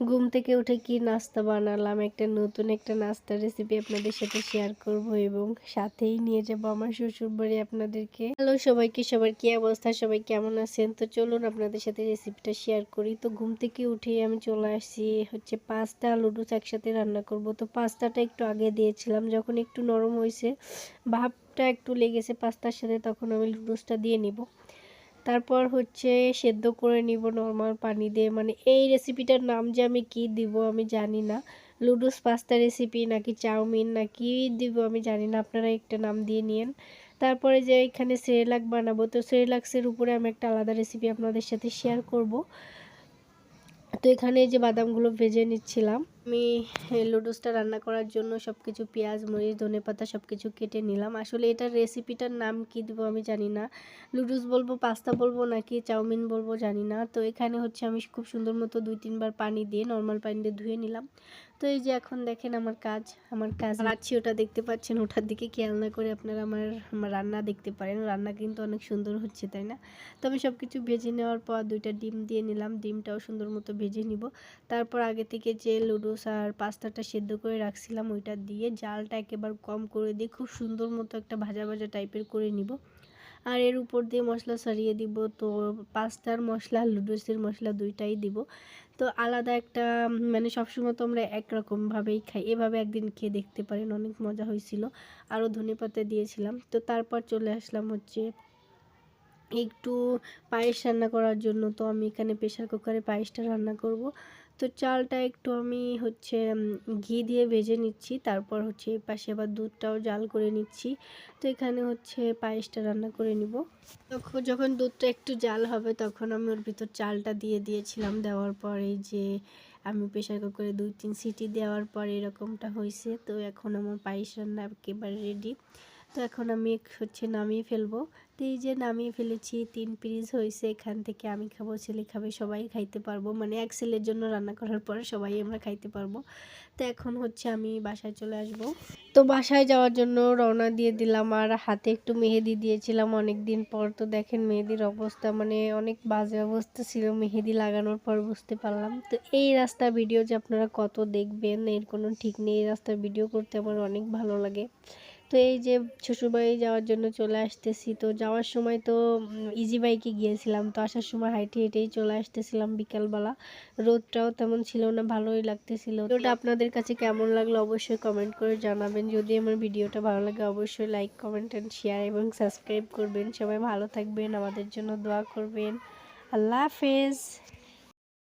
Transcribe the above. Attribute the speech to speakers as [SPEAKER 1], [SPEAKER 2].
[SPEAKER 1] ঘুম থেকে উঠে কি নাস্তা বানালাম, একটা নতুন একটা নাস্তা রেসিপি আপনাদের সাথে শেয়ার করব এবং সাথেই নিয়ে যাব আমার শ্বশুর বাড়ি আপনাদেরকে। হ্যালো সবাইকে, সবার কি অবস্থা? সবাই কেমন আছেন? তো চলুন আপনাদের সাথে রেসিপিটা শেয়ার করি। তো ঘুম থেকে উঠেই আমি চলে আসছি, হচ্ছে পাস্তা, লুডুস একসাথে রান্না করব। তো পাস্তাটা একটু আগে দিয়েছিলাম, যখন একটু নরম হয়েছে ভাবটা একটু লেগেছে পাস্তার সাথে, তখন আমি লুডুসটা দিয়ে নিব। তারপর হচ্ছে সেদ্ধ করে নিব নর্মাল পানি দিয়ে। মানে এই রেসিপিটার নাম যে আমি কি দিব আমি জানি না। লুডুস পাস্তা রেসিপি নাকি চাউমিন না কি দিব আমি জানি না, আপনারা একটা নাম দিয়ে নিন তারপরে যে এখানে সেরেলাক বানাবো, তো সেরেলাক্সের উপরে আমি একটা আলাদা রেসিপি আপনাদের সাথে শেয়ার করব। তো এখানে যে বাদামগুলো ভেজে নিচ্ছিলাম আমি লুডুসটা রান্না করার জন্য সব কিছু পেঁয়াজ মরিচ ধনে পাতা সব কিছু কেটে নিলাম। আসলে এটার রেসিপিটার নাম কি দেবো আমি জানি না। লুডুস বলব পাস্তা বলব নাকি চাউমিন বলব জানি না। তো এখানে হচ্ছে আমি খুব সুন্দর মতো দুই তিনবার পানি দিয়ে নর্মাল পানি দিয়ে ধুয়ে নিলাম। তো এই যে এখন দেখেন আমার কাজ আমার কাজ রাখছি ওটা দেখতে পাচ্ছেন ওটার দিকে খেয়াল না করে আপনারা আমার আমার রান্না দেখতে পারেন। রান্না কিন্তু অনেক সুন্দর হচ্ছে তাই না? তো আমি সব কিছু ভেজে নেওয়ার পর দুইটা ডিম দিয়ে নিলাম। ডিমটাও সুন্দর মতো ভেজে নিব। তারপর আগে থেকে যে লুডুস আর পাস্তাটা সেদ্ধ করে রাখছিলাম ওইটা দিয়ে। জালটা একেবারে কম করে দিয়ে খুব সুন্দর মতো একটা ভাজা ভাজা টাইপের করে নিব। আর এর উপর দিয়ে মশলা সারিয়ে দিব। তো পাস্তার মশলা লুডুসের মশলা দুইটাই দিব। তো আলাদা একটা মানে সবসময় তো আমরা একরকমভাবেই খাই। এভাবে একদিন খেয়ে দেখতে পারেন, অনেক মজা হয়েছিল। আরও ধনে পাতা দিয়েছিলাম। তো তারপর চলে আসলাম হচ্ছে একটু পায়েস রান্না করার জন্য। তো আমি এখানে প্রেশার কুকারে পায়েসটা রান্না করব। তো চালটা একটু আমি হচ্ছে ঘি দিয়ে ভেজে নিচ্ছি। তারপর হচ্ছে এই পাশে আবার দুধটাও জাল করে নিচ্ছি। তো এখানে হচ্ছে পায়েসটা রান্না করে নিব। তখন যখন দুধটা একটু জাল হবে, তখন আমি ওর ভিতর চালটা দিয়ে দিয়েছিলাম। দেওয়ার পরে যে আমি প্রেশার কুকারে দুই, তিন সিটি দেওয়ার পর এরকমটা হয়েছে তো এখন আমার পায়েস রান্না একেবারে রেডি তো এখন আমি হচ্ছে নামিয়ে ফেলব। তো এই যে নামিয়ে ফেলেছি, তিন পিস হয়েছে, এখান থেকে আমি খাব, ছেলে খাবে, সবাই খাইতে পারব। মানে এক ছেলের জন্য রান্না করার পরে সবাই আমরা খাইতে পারব। তো এখন হচ্ছে আমি বাসায় চলে আসব। তো বাসায় যাওয়ার জন্য রওনা দিয়ে দিলাম, আর হাতে একটু মেহেদি দিয়েছিলাম অনেক দিন পর। তো দেখেন মেহেদির অবস্থা মানে অনেক বাজে অবস্থা ছিল মেহেদি লাগানোর পর, বুঝতে পারলাম। তো এই রাস্তার ভিডিও যে আপনারা কত দেখবেন, এর কোনো ঠিক নেই। এই রাস্তার ভিডিও করতে আমার অনেক ভালো লাগে। তো এই যে শ্বশুরবাড়ি যাওয়ার জন্য চলে আসতেছি, তো যাওয়ার সময় তো ইজি বাইকে গিয়েছিলাম, তো আসার সময় হাইটে হেঁটেই চলে আসতেছিলাম বিকালবেলা। রোদটাও তেমন ছিল না, ভালোই লাগতেছিল। ওটা আপনাদের কাছে কেমন লাগল অবশ্যই কমেন্ট করে জানাবেন। যদি আমার ভিডিওটা ভালো লাগে অবশ্যই লাইক কমেন্ট অ্যান্ড শেয়ার এবং সাবস্ক্রাইব করবেন। সবাই ভালো থাকবেন, আমাদের জন্য দোয়া করবেন। আল্লাহ হাফেজ।